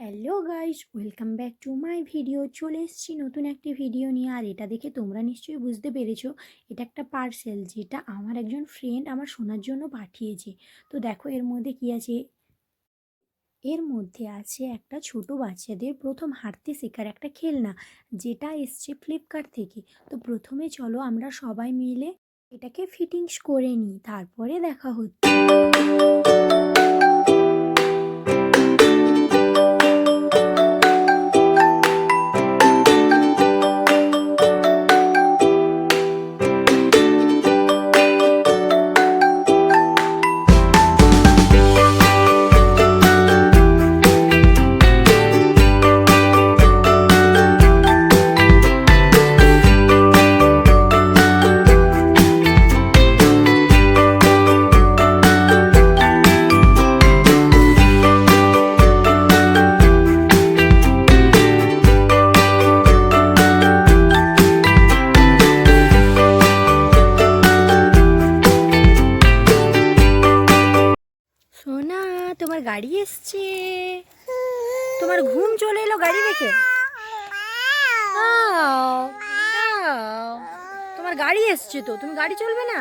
Hello guys, welcome back to my video. চলে এসেছি নতুন একটি ভিডিও নিয়ে, আর এটা দেখে তোমরা নিশ্চয়ই বুঝতে পেরেছ, এটা একটা পার্সেল যেটা আমার একজন ফ্রেন্ড আমার শোনার জন্য পাঠিয়েছে। তো দেখো, এর মধ্যে কি আছে? এর মধ্যে আছে একটা ছোট বাচ্চাদের প্রথম হাঁটতে শেখার একটা খেলনা, যেটা এসছে ফ্লিপকার্ট থেকে। তো প্রথমে চলো আমরা সবাই মিলে এটাকে ফিটিংস করে নিই, তারপরে দেখা হচ্ছে। তোমার গাড়ি এসছে তোমার ঘুম চলে এলো গাড়ি দেখে। তোমার গাড়ি এসছে তো, তুমি গাড়ি চলবে না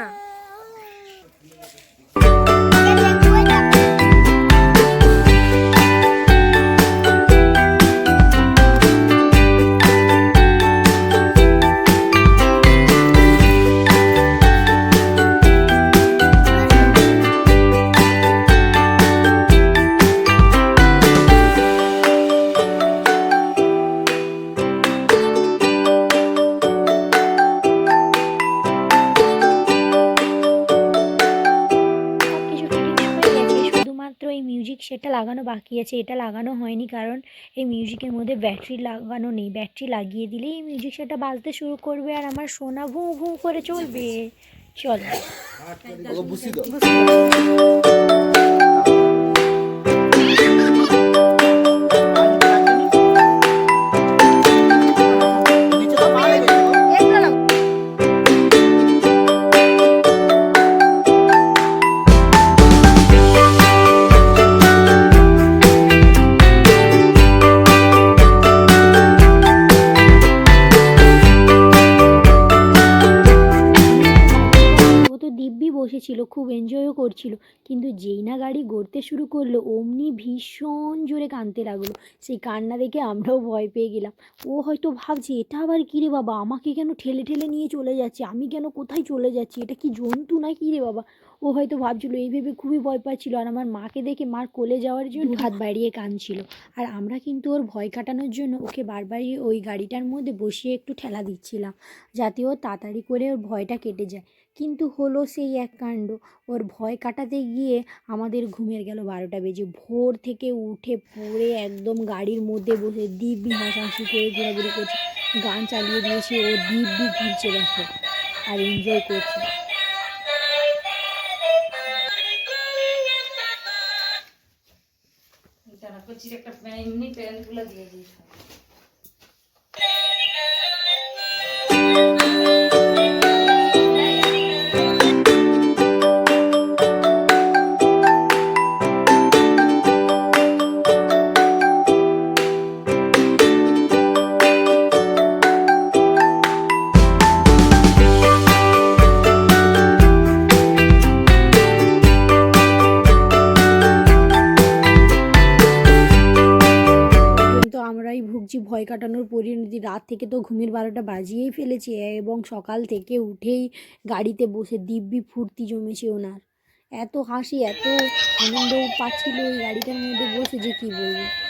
মিউজিক সেটা লাগানো বাকি আছে, এটা লাগানো হয়নি কারণ এই মিউজিকের মধ্যে ব্যাটারি লাগানো নেই। ব্যাটারি লাগিয়ে দিলেই এই মিউজিক সেটা বাজতে শুরু করবে আর আমার সোনা ভু ভু করে চলবে। চল। বসেছিল, খুব এনজয়ও করছিল। কিন্তু যেই না গাড়ি গড়তে শুরু করল, অমনি ভীষণ জোরে কাঁদতে লাগল। সেই কান্না দেখে আমরাও ভয় পেয়ে গেলাম। ও হয়তো ভাবছে, এটা আবার কী রে বাবা? আমাকে কেন ঠেলে ঠেলে নিয়ে চলে যাচ্ছে? আমি কেন কোথায় চলে যাচ্ছি? এটা কি জন্তু না কী রে বাবা? ও হয়তো ভাবছিল এই ভেবে খুবই ভয় পাচ্ছিল। আর আমার মাকে দেখে মার কোলে যাওয়ার জন্য হাত বাড়িয়ে কাঁদছিল। আর আমরা কিন্তু ওর ভয় কাটানোর জন্য ওকে বারবারই ওই গাড়িটার মধ্যে বসিয়ে একটু ঠেলা দিচ্ছিলাম যাতে ও তাড়াতাড়ি করে ওর ভয়টা কেটে যায়। কিন্তু হলো সেই এক কাণ্ড। ওর ভয় কাটাতে গিয়ে আমাদের ঘুমের গেল বারোটা বেজে। ভোর থেকে উঠে পড়ে একদম গাড়ির মধ্যে বসে দিব্যি হাসাহাসি করে ঘোরাঘুরি করছে। গান চালিয়ে দিয়েছে ও দিব্যি ঘুরছে দেখো। আর এনজয় করছে। তারা কচির একটা এমনি প্যান্টগুলো দিয়ে দিই কাটানোর পরিণতি। রাত থেকে তো ঘুমের বারোটা বাজিয়েই ফেলেছে এবং সকাল থেকে উঠেই গাড়িতে বসে দিব্যি ফুর্তি জমেছে ওনার। এত হাসি, এত আনন্দ পাচ্ছিল ওই গাড়িটার মধ্যে বসে যে কী বলব?